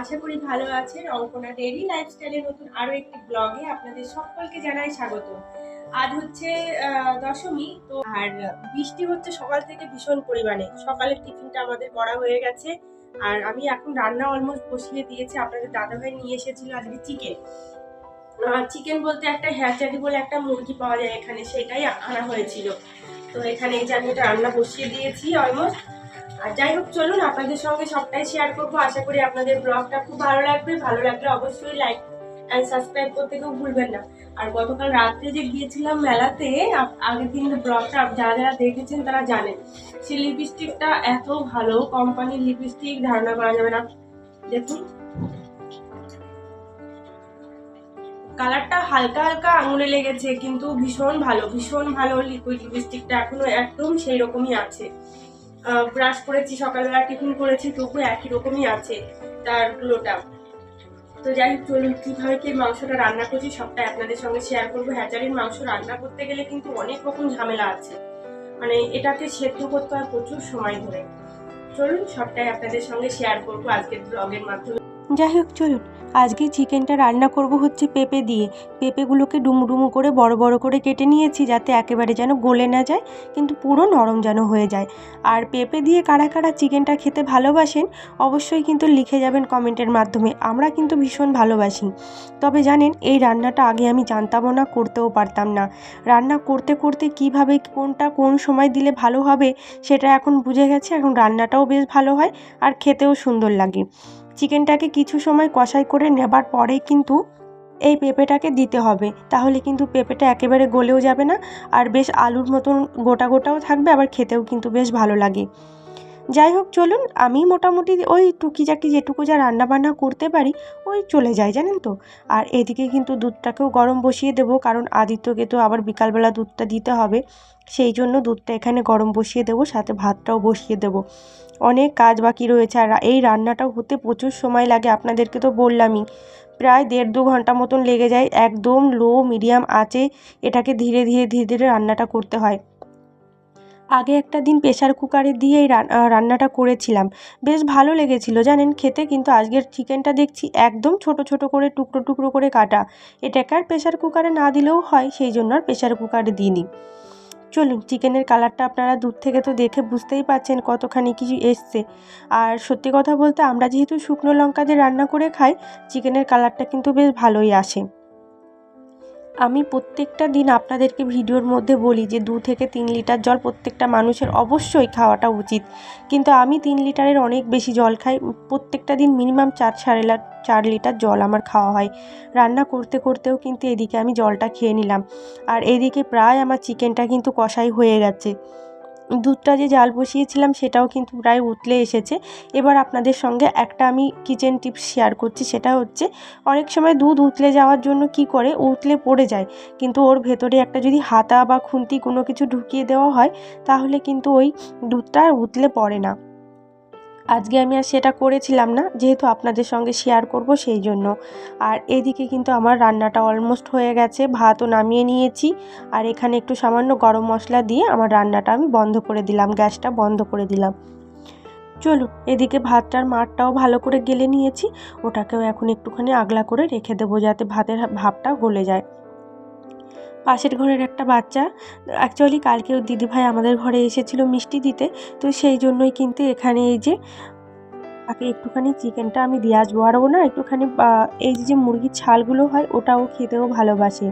আশা করি ভালো আছেন। অঙ্কনা ডেইলি লাইফস্টাইলের নতুন আরও একটি ব্লগে আপনাদের সকলকে জানাই স্বাগত। আজ হচ্ছে দশমী, তো আর বৃষ্টি হচ্ছে সকাল থেকে ভীষণ পরিমাণে। সকালের টিফিনটা আমাদের করা হয়ে গেছে। আর আমি এখন রান্না অলমোস্ট বসিয়ে দিয়েছি। আপনাদের দাদাভাই নিয়ে এসেছিল আজকে চিকেন চিকেন বলতে একটা হ্যাচারি বলে একটা মুরগি পাওয়া যায় এখানে, সেটাই আনা হয়েছিল। তো এখানে এই যে আমি এটা রান্না বসিয়ে দিয়েছি অলমোস্ট আর যাই হোক, চলুন আপনাদের সঙ্গে সবটাই শেয়ার করব। আশা করি আপনাদের ব্লগটা খুব ভালো লাগবে। ভালো লাগলে অবশ্যই লাইক অ্যান্ড সাবস্ক্রাইব করতে কেউ ভুলবেন না। আর গতকাল রাত্রে যে গিয়েছিলাম মেলাতে আগের দিন ব্লগটা যারা যারা দেখেছেন তারা জানেন। সেই লিপস্টিকটা এত ভালো কোম্পানির লিপস্টিক ধারণা করা যাবে না। দেখুন। কালারটা হালকা হালকা আঙুলে লেগেছে, কিন্তু ভীষণ ভালো ভীষণ ভালো লিকুইড লিপস্টিকটা এখনও একদম সেই রকমই আছে। ব্রাশ করেছি, সকালবেলা টিফিন করেছি তবু একই রকমই আছে তার গ্লোটা তো যাই হোক, চলুন, কীভাবে কি মাংসটা রান্না করছি সবটাই আপনাদের সঙ্গে শেয়ার করব। হ্যাচারির মাংস রান্না করতে গেলে কিন্তু অনেক রকম ঝামেলা আছে। মানে এটাকে সেদ্ধ করতে হয় প্রচুর সময় ধরে। চলুন, সবটাই আপনাদের সঙ্গে শেয়ার করব আজকের ব্লগের মাধ্যমে। যাই হোক, চলুন। আজকে চিকেনটা রান্না করব হচ্ছে পেঁপে দিয়ে। পেঁপেগুলোকে ডুমু ডুমু করে, বড় বড় করে কেটে নিয়েছি যাতে একেবারে যেন গলে না যায়, কিন্তু পুরো নরম যেন হয়ে যায়। আর পেঁপে দিয়ে কারা কারা চিকেনটা খেতে ভালোবাসেন, অবশ্যই কিন্তু লিখে যাবেন কমেন্টের মাধ্যমে। আমরা কিন্তু ভীষণ ভালোবাসি। তবে জানেন, এই রান্নাটা আগে আমি জানতামও না, করতেও পারতাম না। রান্না করতে করতে কীভাবে কোনটা কোন সময় দিলে ভালো হবে, সেটা এখন বুঝে গেছে। এখন রান্নাটাও বেশ ভালো হয় আর খেতেও সুন্দর লাগে। চিকেনটাকে কিছু সময় কষাই করে নেবার পরেই কিন্তু এই পেঁপেটাকে দিতে হবে। তাহলে কিন্তু পেঁপেটা একেবারে গলেও যাবে না আর বেশ আলুর মতন গোটা গোটাও থাকবে, আবার খেতেও কিন্তু বেশ ভালো লাগে। যাই হোক, চলুন আমি মোটামুটি ওই টুকিটাকি যেটুকু যা রান্না বান্না করতে পারি, ওই চলে যায় জানেন তো? আর এদিকে কিন্তু দুধটাকেও গরম বসিয়ে দেবো, কারণ আদিত্যকে তো আবার বিকালবেলা দুধটা দিতে হবে। সেই জন্য দুধটা এখানে গরম বসিয়ে দেবো, সাথে ভাতটাও বসিয়ে দেবো। অনেক কাজ বাকি রয়েছে আর এই রান্নাটাও হতে প্রচুর সময় লাগে, আপনাদেরকে তো বললামই। প্রায় দেড় দু ঘণ্টা মতন লেগে যায়, একদম লো মিডিয়াম আঁচে এটাকে ধীরে ধীরে ধীরে ধীরে রান্নাটা করতে হয়। আগে একটা দিন প্রেশার কুকারে দিয়ে এই রান্নাটা করেছিলাম। বেশ ভালো লেগেছিল, জানেন, খেতে কিন্তু আজকের চিকেনটা দেখছি একদম ছোট ছোট করে, টুকরো টুকরো করে কাটা। এটাকে আর প্রেশার কুকারে না দিলেও হয়, সেই জন্য আর প্রেশার কুকারে দিইনি। চলুন, চিকেনের কালারটা আপনারা দূর থেকে তো দেখে বুঝতেই পারছেন কতখানি কিছু এসছে। আর সত্যি কথা বলতে, আমরা যেহেতু শুকনো লঙ্কা দিয়ে রান্না করে খাই, চিকেনের কালারটা কিন্তু বেশ ভালোই আসে। আমি প্রত্যেকটা দিন আপনাদেরকে ভিডিওর মধ্যে বলি যে দু থেকে তিন লিটার জল প্রত্যেকটা মানুষের অবশ্যই খাওয়াটা উচিত। কিন্তু আমি তিন লিটারের অনেক বেশি জল খাই। প্রত্যেকটা দিন মিনিমাম চার সাড়ে চার লিটার জল আমার খাওয়া হয়। রান্না করতে করতেও কিন্তু এদিকে আমি জলটা খেয়ে নিলাম। আর এদিকে প্রায় আমার চিকেনটা কিন্তু কষাই হয়ে গেছে। দুধটা যে জাল বসিয়েছিলাম সেটাও কিন্তু প্রায় উতলে এসেছে। এবার আপনাদের সঙ্গে একটা আমি কিচেন টিপস শেয়ার করছি, সেটা হচ্ছে অনেক সময় দুধ উতলে যাওয়ার জন্য কি করে? উতলে পড়ে যায়। কিন্তু ওর ভেতরে একটা যদি হাতা বা খুন্তি কোনো কিছু ঢুকিয়ে দেওয়া হয়, তাহলে কিন্তু ওই দুধটা আর উতলে পড়ে না। আজকে আমি আর সেটা করেছিলাম না, যেহেতু আপনাদের সঙ্গে শেয়ার করব সেই জন্য। আর এদিকে কিন্তু আমার রান্নাটা অলমোস্ট হয়ে গেছে, ভাতও নামিয়ে নিয়েছি। আর এখানে একটু সামান্য গরম মশলা দিয়ে আমার রান্নাটা আমি বন্ধ করে দিলাম, গ্যাসটা বন্ধ করে দিলাম। চলুন এদিকে ভাতটার মাঠটাও ভালো করে গেলে নিয়েছি, ওটাকেও এখন একটুখানি আগলা করে রেখে দেবো যাতে ভাতের ভাবটা গলে যায়। পাশের ঘরের একটা বাচ্চা। অ্যাকচুয়ালি কালকে ওর দিদিভাই আমাদের ঘরে এসেছিল মিষ্টি দিতে। তো সেই জন্যই কিন্তু এখানে এই যে, তাকে একটুখানি চিকেনটা আমি দিয়ে আসব। আর ও না একটুখানি এই যে মুরগির ছালগুলো হয়, ওটাও খেতেও ভালোবাসে।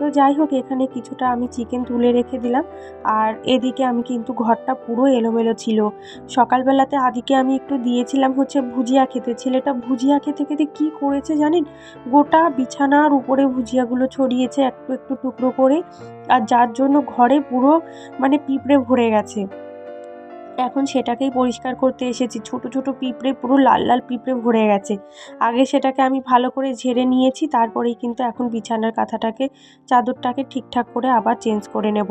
তো যাই হোক, এখানে কিছুটা আমি চিকেন তুলে রেখে দিলাম। আর এদিকে আমি কিন্তু ঘরটা পুরো এলোমেলো ছিল। সকালবেলাতে আদিকে আমি একটু দিয়েছিলাম হচ্ছে ভুজিয়া খেতে। ছেলেটা ভুজিয়া খেতে খেতে কি করেছে জানেন? গোটা বিছানার উপরে ভুজিয়াগুলো ছড়িয়েছে, একটু একটু টুকরো করে। আর যার জন্য ঘরে পুরো মানে পিঁপড়ে ভরে গেছে। এখন সেটাকেই পরিষ্কার করতে এসেছি। ছোট ছোট পিঁপড়ে পুরো লাল লাল পিঁপড়ে ভরে গেছে। আগে সেটাকে আমি ভালো করে ঝেড়ে নিয়েছি, তারপরেই কিন্তু এখন বিছানার কাঁথাটাকে, চাদরটাকে ঠিকঠাক করে আবার চেঞ্জ করে নেব।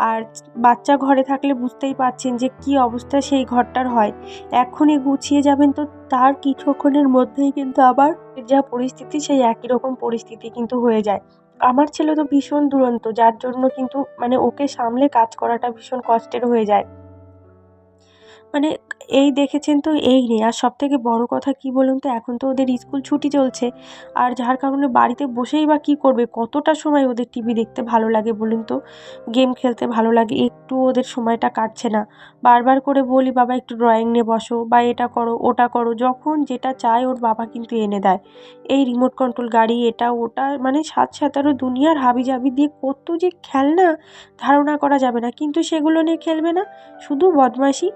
আর বাচ্চা ঘরে থাকলে বুঝতেই পারছেন যে কি অবস্থা সেই ঘরটার হয়। এখনই গুছিয়ে যাবেন তো তার কিছুক্ষণের মধ্যেই কিন্তু আবার যা পরিস্থিতি সেই একই রকম পরিস্থিতি কিন্তু হয়ে যায়। আমার ছেলে তো ভীষণ দুরন্ত, যার জন্য কিন্তু মানে ওকে সামলে কাজ করাটা ভীষণ কষ্টের হয়ে যায়। মানে এই দেখেছেন তো এই নেই আর সব থেকে বড়ো কথা কি বলুন তো, এখন তো ওদের স্কুল ছুটি চলছে। আর যার কারণে বাড়িতে বসেই বা কী করবে? কতটা সময় ওদের টিভি দেখতে ভালো লাগে বলুন তো? গেম খেলতে ভালো লাগে একটু ওদের সময়টা কাটছে না। বারবার করে বলি, বাবা, একটু ড্রয়িং নিয়ে বসো বা এটা করো, ওটা করো। যখন যেটা চায় ওর বাবা কিন্তু এনে দেয়। এই রিমোট কন্ট্রোল গাড়ি, এটা, ওটা মানে সাত সাতারো দুনিয়ার হাবি হাবিজাবি দিয়ে কত যে খেলনা ধারণা করা যাবে না। কিন্তু সেগুলো নিয়ে খেলবে না? শুধু বদমাইশি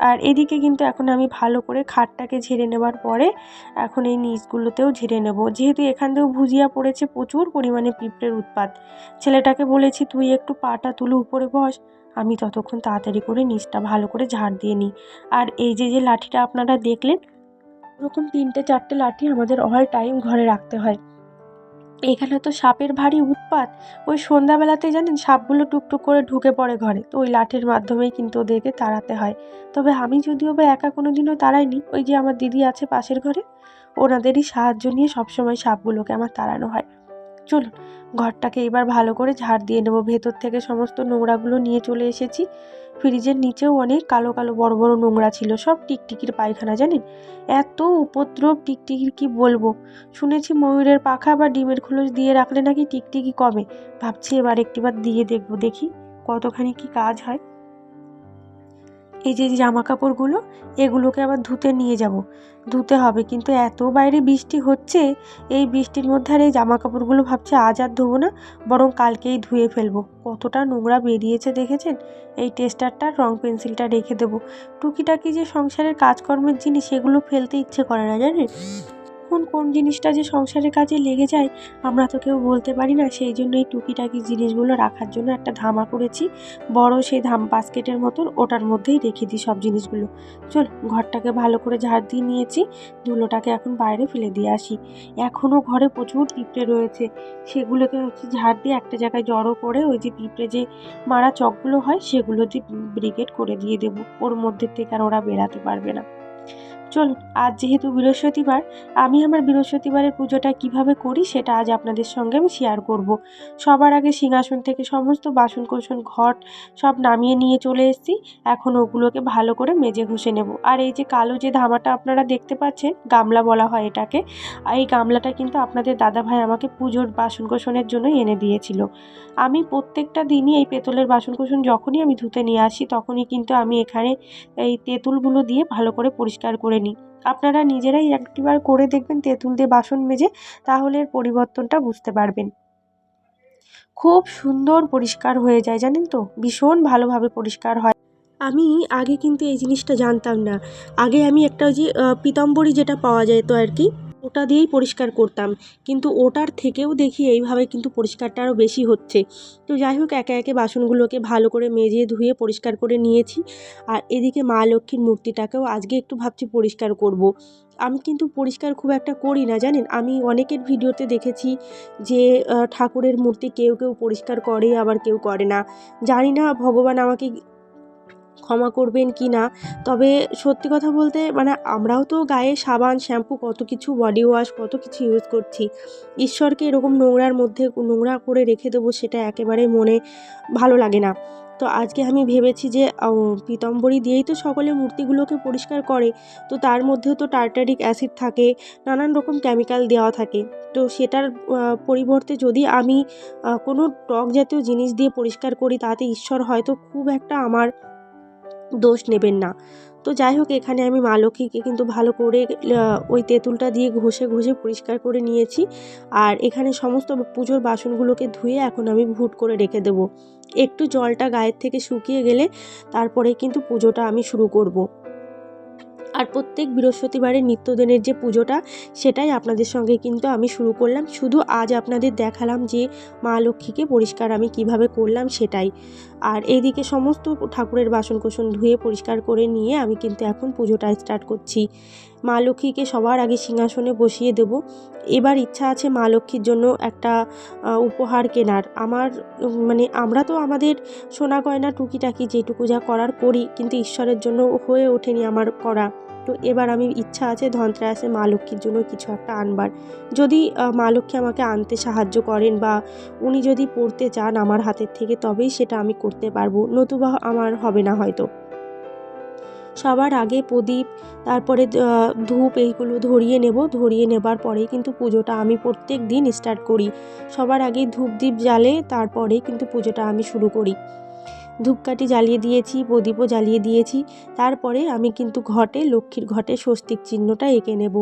আর এদিকে কিন্তু এখন আমি ভালো করে খাটটাকে ঝেড়ে নেবার পরে এখন এই নিচগুলোতেও ঝেড়ে নেব। যেহেতু এখান থেকেও ভুজিয়া পড়েছে, প্রচুর পরিমাণে পিঁপড়ের উৎপাত। ছেলেটাকে বলেছি, তুই একটু পাটা তুলে উপরে বস। আমি ততক্ষণ তাড়াতাড়ি করে নিচটা ভালো করে ঝাড় দিয়ে নিই। আর এই যে যে লাঠিটা আপনারা দেখলেন ওরকম তিনটে চারটে লাঠি আমাদের অল টাইম ঘরে রাখতে হয়। এখানে তো সাপের ভারী উৎপাত। ওই সন্ধ্যাবেলাতে জানেন সাপগুলো টুকটুক করে ঢুকে পড়ে ঘরে। তো ওই লাঠির মাধ্যমেই কিন্তু ওদেরকে তাড়াতে হয়। তবে আমি যদিও বা একা কোনো দিনও তাড়াইনি, ওই যে আমার দিদি আছে পাশের ঘরে, ওনাদেরই সাহায্য নিয়ে সবসময় সাপগুলোকে আমার তাড়ানো হয়। চলুন, ঘরটাকে এবার ভালো করে ঝাড় দিয়ে নেব। ভেতর থেকে সমস্ত নোংরাগুলো নিয়ে চলে এসেছি। ফ্রিজের নিচেও অনেক কালো কালো বড় বড় নোংরা ছিল, সব টিকটিকির পায়খানা, জানেন? এত উপদ্রব, টিকটিকির কি বলব? শুনেছি ময়ূরের পাখা বা ডিমের খোলস দিয়ে রাখলে নাকি টিকটিকি কমে। ভাবছি এবার একটিবার দিয়ে দেখব, দেখি কতখানি কি কাজ হয়। এই যে জামা কাপড়গুলো এগুলোকে আবার ধুতে নিয়ে যাব। ধুতে হবে, কিন্তু এত বাইরে বৃষ্টি হচ্ছে, এই বৃষ্টির মধ্যে আর এই জামা কাপড়গুলো ভাবছে আজ আর ধোবো না, বরং কালকেই ধুয়ে ফেলব। কতটা নোংরা বেরিয়েছে দেখেছেন? এই টেস্টারটা রং পেন্সিলটা রেখে দেবো। টুকিটাকি যে সংসারের কাজকর্মের জিনিস সেগুলো ফেলতে ইচ্ছে করে না জানেন? কোন কোন জিনিসটা যে সংসারের কাজে লেগে যায়, আমরা তো কেউ বলতে পারি না। সেই জন্য এই টুকিটাকি জিনিসগুলো রাখার জন্য একটা ধামা করেছি বড় সেই ধাম বাস্কেটের মতন, ওটার মধ্যেই রেখে দিই সব জিনিসগুলো। চল, ঘরটাকে ভালো করে ঝাড় দিয়ে নিয়েছি, ধুলোটাকে এখন বাইরে ফেলে দিয়ে আসি। এখনও ঘরে প্রচুর পিঁপড়ে রয়েছে। সেগুলোকে হচ্ছে ঝাড় দিয়ে একটা জায়গায় জড়ো করে ওই যে পিঁপড়ে যে মারা চকগুলো হয়, সেগুলো দিয়ে ব্রিগেড করে দিয়ে দেবো। ওর মধ্যে থেকে আর ওরা বেরাতে পারবে না। চলুন, আজ যেহেতু বৃহস্পতিবার, আমি আমার বৃহস্পতিবারের পুজোটা কীভাবে করি সেটা আজ আপনাদের সঙ্গে আমি শেয়ার করব। সবার আগে সিংহাসন থেকে সমস্ত বাসন কোসন ঘট সব নামিয়ে নিয়ে চলে এসেছি। এখন ওগুলোকে ভালো করে মেজে ঘষে নেব। আর এই যে কালো যে ধামাটা আপনারা দেখতে পাচ্ছেন, গামলা বলা হয় এটাকে আর এই গামলাটা কিন্তু আপনাদের দাদাভাই আমাকে পুজোর বাসন কোসনের জন্য এনে দিয়েছিল। আমি প্রত্যেকটা দিনই এই পেতলের বাসন কোসন যখনই আমি ধুতে নিয়ে আসি, তখনই কিন্তু আমি এখানে এই তেঁতুলগুলো দিয়ে ভালো করে পরিষ্কার করে নিই আপনারা নিজেরাই একটিবার করে দেখবেন তেঁতুল দিয়ে বাসন মেজে, তাহলে এর পরিবর্তনটা বুঝতে পারবেন। খুব সুন্দর পরিষ্কার হয়ে যায়, জানেন তো? ভীষণ ভালোভাবে পরিষ্কার হয়। আমি আগে কিন্তু এই জিনিসটা জানতাম না। আগে আমি একটা ওই যে পিতাম্বরী যেটা পাওয়া যায় তো আর কি ওটা দিয়েই পরিষ্কার করতাম। কিন্তু ওটার থেকেও দেখি এইভাবে কিন্তু পরিষ্কারটা আরও বেশি হচ্ছে। তো যাই হোক, একে একে বাসনগুলোকে ভালো করে মেজে ধুয়ে পরিষ্কার করে নিয়েছি। আর এদিকে মা লক্ষ্মীর মূর্তিটাকেও আজকে একটু ভাবছি পরিষ্কার করব। আমি কিন্তু পরিষ্কার খুব একটা করি না, জানেন? আমি অনেকের ভিডিওতে দেখেছি যে ঠাকুরের মূর্তি কেউ কেউ পরিষ্কার করে, আবার কেউ করে না। জানি না, ভগবান আমাকে ক্ষমা করবেন কি না? তবে সত্যি কথা বলতে মানে আমরাও তো গায়ে সাবান, শ্যাম্পু কত কিছু বডি ওয়াশ কত কিছু ইউজ করছি। ঈশ্বরকে এরকম নোংরার মধ্যে নোংরা করে রেখে দেবো সেটা একেবারে মনে ভালো লাগে না। তো আজকে আমি ভেবেছি যে পীতাম্বরী দিয়েই তো সকলে মূর্তিগুলোকে পরিষ্কার করে। তো তার মধ্যেও তো টার্টারিক অ্যাসিড থাকে, নানান রকম কেমিক্যাল দেওয়া থাকে। তো সেটার পরিবর্তে যদি আমি কোনো টক জাতীয় জিনিস দিয়ে পরিষ্কার করি, তাতে ঈশ্বর হয়তো খুব একটা আমার দোষ নেবেন না। তো যাই হোক, এখানে আমি মা লক্ষ্মীকে কিন্তু ভালো করে ওই তেঁতুলটা দিয়ে ঘষে ঘষে পরিষ্কার করে নিয়েছি। আর এখানে সমস্ত পুজোর বাসনগুলোকে ধুয়ে এখন আমি ভুট করে রেখে দেবো। একটু জলটা গায়ের থেকে শুকিয়ে গেলে তারপরে কিন্তু পুজোটা আমি শুরু করব। আর প্রত্যেক বৃহস্পতিবারের নিত্যদিনের যে পুজোটা, সেটাই আপনাদের সঙ্গে কিন্তু আমি শুরু করলাম। শুধু আজ আপনাদের দেখালাম যে মা লক্ষ্মীকে পরিষ্কার আমি কীভাবে করলাম সেটাই। আর এইদিকে সমস্ত ঠাকুরের বাসন কোসন ধুয়ে পরিষ্কার করে নিয়ে আমি কিন্তু এখন পুজোটা স্টার্ট করছি। মা লক্ষ্মীকে সবার আগে সিংহাসনে বসিয়ে দেব। এবার ইচ্ছা আছে মা লক্ষ্মীর জন্য একটা উপহার কেনার। আমার মানে আমরা তো আমাদের সোনা গয়না টুকিটাকি যেটুকু যা করার করি, কিন্তু ঈশ্বরের জন্য হয়ে ওঠেনি আমার করা। তো এবার আমি ইচ্ছা আছে ধনত্রাসে মা লক্ষ্মীর জন্য কিছু একটা আনবার। যদি মা লক্ষ্মী আমাকে আনতে সাহায্য করেন বা উনি যদি পড়তে চান আমার হাতের থেকে, তবেই সেটা আমি করতে পারব। নতুবা আমার হবে না হয়তো। সবার আগে প্রদীপ, তারপরে ধূপ এইগুলো ধরিয়ে নেব। ধরিয়ে নেবার পরেই কিন্তু পুজোটা আমি প্রত্যেক দিন স্টার্ট করি। সবার আগে ধূপ দ্বীপ জ্বালে তারপরেই কিন্তু পুজোটা আমি শুরু করি। ধূপকাঠি জ্বালিয়ে দিয়েছি, প্রদীপও জ্বালিয়ে দিয়েছি। তারপরে আমি কিন্তু ঘটে, লক্ষ্মীর ঘটে স্বস্তিক চিহ্নটা এঁকে নেব।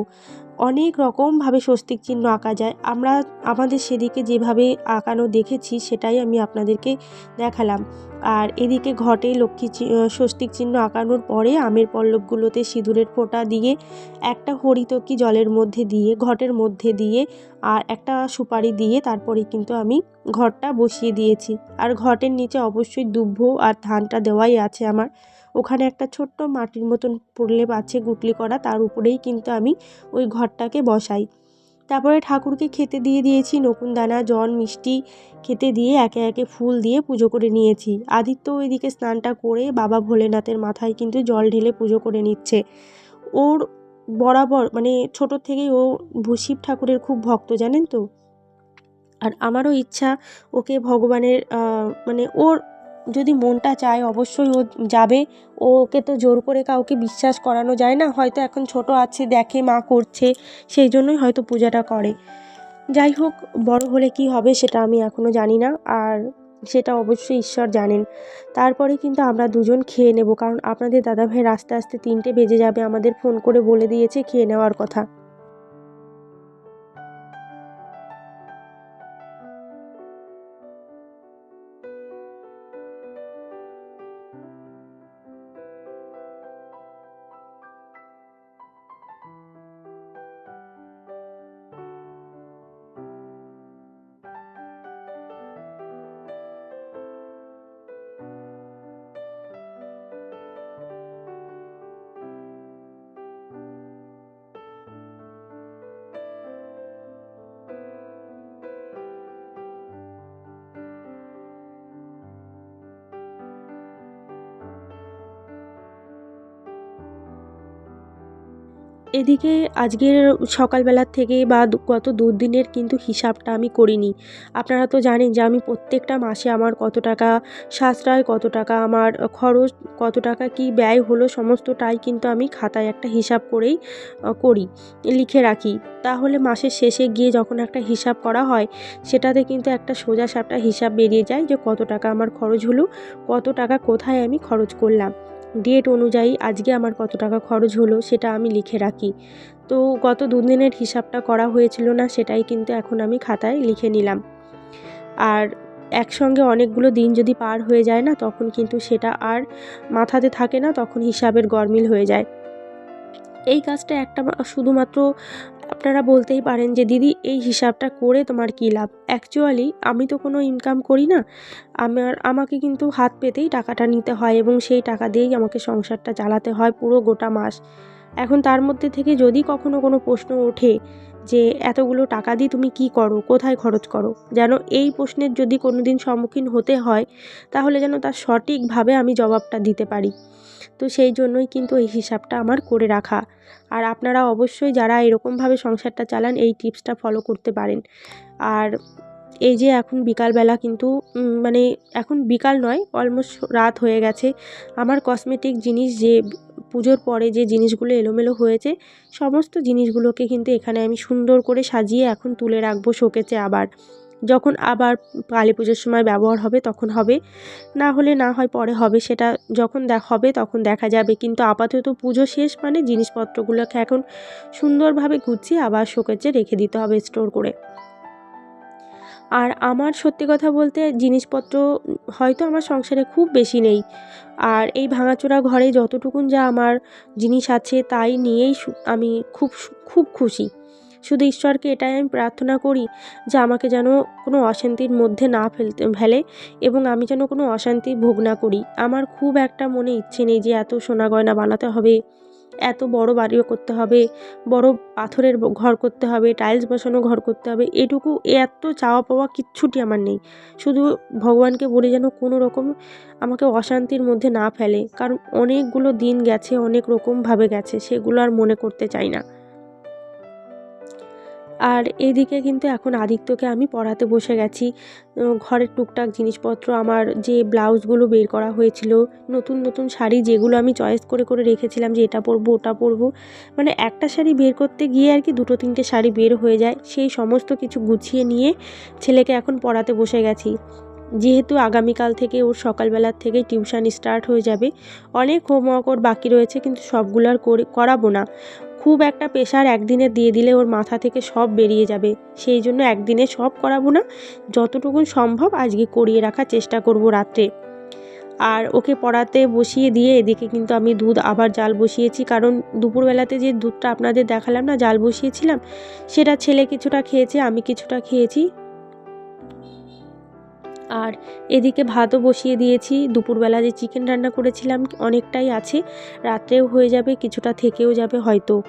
অনেক রকমভাবে স্বস্তিক চিহ্ন আঁকা যায়। আমরা আমাদের সেদিকে যেভাবে আঁকানো দেখেছি সেটাই আমি আপনাদেরকে দেখালাম। আর এদিকে ঘটে লক্ষ্মী স্বস্তিক চিহ্ন আঁকানোর পরে আমের পল্লবগুলোতে সিঁদুরের ফোঁটা দিয়ে, একটা হরিতকি জলের মধ্যে দিয়ে, ঘটের মধ্যে দিয়ে আর একটা সুপারি দিয়ে তারপরে কিন্তু আমি ঘরটা বসিয়ে দিয়েছি। আর ঘটের নিচে অবশ্যই দুব্ব আর ধানটা দেওয়াই আছে আমার। ওখানে একটা ছোট্ট মাটির মতন প্রলেপ আছে গুটলি করা, তার উপরেই কিন্তু আমি ওই ঘরটাকে বসাই। তারপরে ঠাকুরকে খেতে দিয়ে দিয়েছি নকুন দানা জন মিষ্টি খেতে দিয়ে একে একে ফুল দিয়ে পুজো করে নিয়েছি। আদিত্য ওইদিকে স্নানটা করে বাবা ভোলেনাথের মাথায় কিন্তু জল ঢেলে পুজো করে নিচ্ছে। ওর বরাবর মানে ছোটোর থেকেই ও শিব ঠাকুরের খুব ভক্ত, জানেন তো? আর আমারও ইচ্ছা ওকে ভগবানের মানে ওর যদি মনটা চায় অবশ্যই ও যাবে। ওকে তো জোর করে কাউকে বিশ্বাস করানো যায় না। হয়তো এখন ছোট আছে, দেখে, মা করছে, সেই জন্যই হয়তো পূজাটা করে। যাই হোক, বড় হলে কি হবে সেটা আমি এখনও জানি না। আর সেটা অবশ্যই ঈশ্বর জানেন। তারপরে কিন্তু আমরা দুজন খেয়ে নেব। কারণ আপনাদের দাদাভাই আস্তে আস্তে তিনটে বেজে যাবে। আমাদের ফোন করে বলে দিয়েছে খেয়ে নেওয়ার কথা। এদিকে আজকের সকালবেলার থেকে বা গত দুদিনের কিন্তু হিসাবটা আমি করিনি। আপনারা তো জানেন যে আমি প্রত্যেকটা মাসে আমার কত টাকা সাশ্রয়, কত টাকা আমার খরচ, কত টাকা কি ব্যয় হলো, সমস্তটাই কিন্তু আমি খাতায় একটা হিসাব করেই করি, লিখে রাখি। তাহলে মাসের শেষে গিয়ে যখন একটা হিসাব করা হয়, সেটাতে কিন্তু একটা সোজা সাপটা হিসাব বেরিয়ে যায় যে কত টাকা আমার খরচ হলো, কত টাকা কোথায় আমি খরচ করলাম। ডেট অনুযায়ী আজকে আমার কত টাকা খরচ হলো সেটা আমি লিখে রাখি। তো গত দুদিনের হিসাবটা করা হয়েছিল না সেটাই কিন্তু এখন আমি খাতায় লিখে নিলাম। আর একসঙ্গে অনেকগুলো দিন যদি পার হয়ে যায় না তখন কিন্তু সেটা আর মাথাতে থাকে না, তখন হিসাবের গরমিল হয়ে যায়। এই কাজটা একটা শুধুমাত্র আপনারা বলতেই পারেন যে, দিদি, এই হিসাবটা করে তোমার কী লাভ? অ্যাকচুয়ালি আমি তো কোনো ইনকাম করি না। আমার আমাকে কিন্তু হাত পেতেই টাকাটা নিতে হয় এবং সেই টাকা দিয়েই আমাকে সংসারটা চালাতে হয় পুরো গোটা মাস। এখন তার মধ্যে থেকে যদি কখনো কোনো প্রশ্ন ওঠে যে, এতগুলো টাকা দিয়ে তুমি কি করো? কোথায় খরচ করো? যেন এই প্রশ্নের যদি কোনো দিন সম্মুখীন হতে হয়, তাহলে যেন তার সঠিকভাবে আমি জবাবটা দিতে পারি। তো সেই জন্যই কিন্তু এই হিসাবটা আমার করে রাখা। আর আপনারা অবশ্যই যারা এরকমভাবে সংসারটা চালান, এই টিপসটা ফলো করতে পারেন। আর এই যে এখন বিকালবেলা কিন্তু মানে এখন বিকাল নয়, অলমোস্ট রাত হয়ে গেছে। আমার কসমেটিক জিনিস যে, পুজোর পরে যে জিনিসগুলো এলোমেলো হয়েছে, সমস্ত জিনিসগুলোকে কিন্তু এখানে আমি সুন্দর করে সাজিয়ে এখন তুলে রাখব শোকেছে আবার। যখন আবার কালী পুজোর সময় ব্যবহার হবে তখন হবে। না হলে না হয় পরে হবে, সেটা যখন হবে তখন দেখা যাবে। কিন্তু আপাতত পুজো শেষ মানে জিনিসপত্রগুলোকে এখন সুন্দরভাবে গুছিয়ে আবার শোকেজে রেখে দিতে হবে স্টোর করে। আর আমার সত্যি কথা বলতে জিনিসপত্র হয়তো আমার সংসারে খুব বেশি নেই। আর এই ভাঙাচোরা ঘরে যতটুকুন যা আমার জিনিস আছে তাই নিয়েই আমি খুব খুব খুশি। শুধু ঈশ্বরকে এটাই আমি প্রার্থনা করি যে আমাকে যেন কোনো অশান্তির মধ্যে না ফেলতে ফেলে এবং আমি যেন কোনো অশান্তি ভোগ না করি। আমার খুব একটা মনে ইচ্ছে নেই যে এত সোনা গয়না বানাতে হবে, এত বড় বাড়িও করতে হবে, বড় পাথরের ঘর করতে হবে, টাইলস বসানো ঘর করতে হবে, এটুকু, এত চাওয়া পাওয়া কিচ্ছুটি আমার নেই। শুধু ভগবানকে বলি যেন কোনো রকম আমাকে অশান্তির মধ্যে না ফেলে, কারণ অনেকগুলো দিন গেছে, অনেক রকমভাবে গেছে, সেগুলো আর মনে করতে চাই না। আর এদিকে কিন্তু এখন আদিত্যকে আমি পড়াতে বসে গেছি। ঘরের টুকটাক জিনিসপত্র, আমার যে ব্লাউজগুলো বের করা হয়েছিল, নতুন নতুন শাড়ি যেগুলো আমি চয়েস করে করে রেখেছিলাম যে এটা পরবো, ওটা পরবো। মানে একটা শাড়ি বের করতে গিয়ে আর কি দুটো, তিনটে শাড়ি বের হয়ে যায়। সেই সমস্ত কিছু গুছিয়ে নিয়ে ছেলেকে এখন পড়াতে বসে গেছি। যেহেতু আগামীকাল থেকে ওর সকালবেলার থেকে টিউশন স্টার্ট হয়ে যাবে, অনেক হোমওয়ার্ক ওর বাকি রয়েছে, কিন্তু সবগুলো আর করে, করাবো না। খুব একটা প্রেশার একদিনে দিয়ে দিলে ওর মাথা থেকে সব বেরিয়ে যাবে। সেই জন্য একদিনে সব করাবো না, যতটুকু সম্ভব আজকে করিয়ে রাখার চেষ্টা করব রাত্রে। আর ওকে পড়াতে বসিয়ে দিয়ে এদিকে কিন্তু আমি দুধ আবার জাল বসিয়েছি, কারণ দুপুরবেলাতে যে দুধটা আপনাদের দেখালাম না, জাল বসিয়েছিলাম, সেটা ছেলে কিছুটা খেয়েছে, আমি কিছুটা খেয়েছি। আর এদিকে ভাতও বসিয়ে দিয়েছি। দুপুরবেলা যে চিকেন রান্না করেছিলাম, অনেকটাই আছে। রাত্রেও হয়ে যাবে, কিছুটা থেকেও যাবে হয়তো।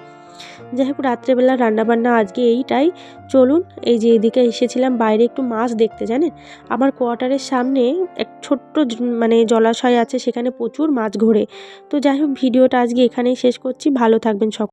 যাই হোক, রাত্রেবেলা রান্নাবান্না আজকে এইটাই। চলুন, এই যে এদিকে এসেছিলাম, বাইরে একটু মাছ দেখতে, জানেন? আমার কোয়ার্টারের সামনে এক ছোট্ট মানে জলাশয় আছে, সেখানে প্রচুর মাছ ঘোরে। তো যাই হোক, ভিডিওটা আজকে এখানেই শেষ করছি। ভালো থাকবেন সব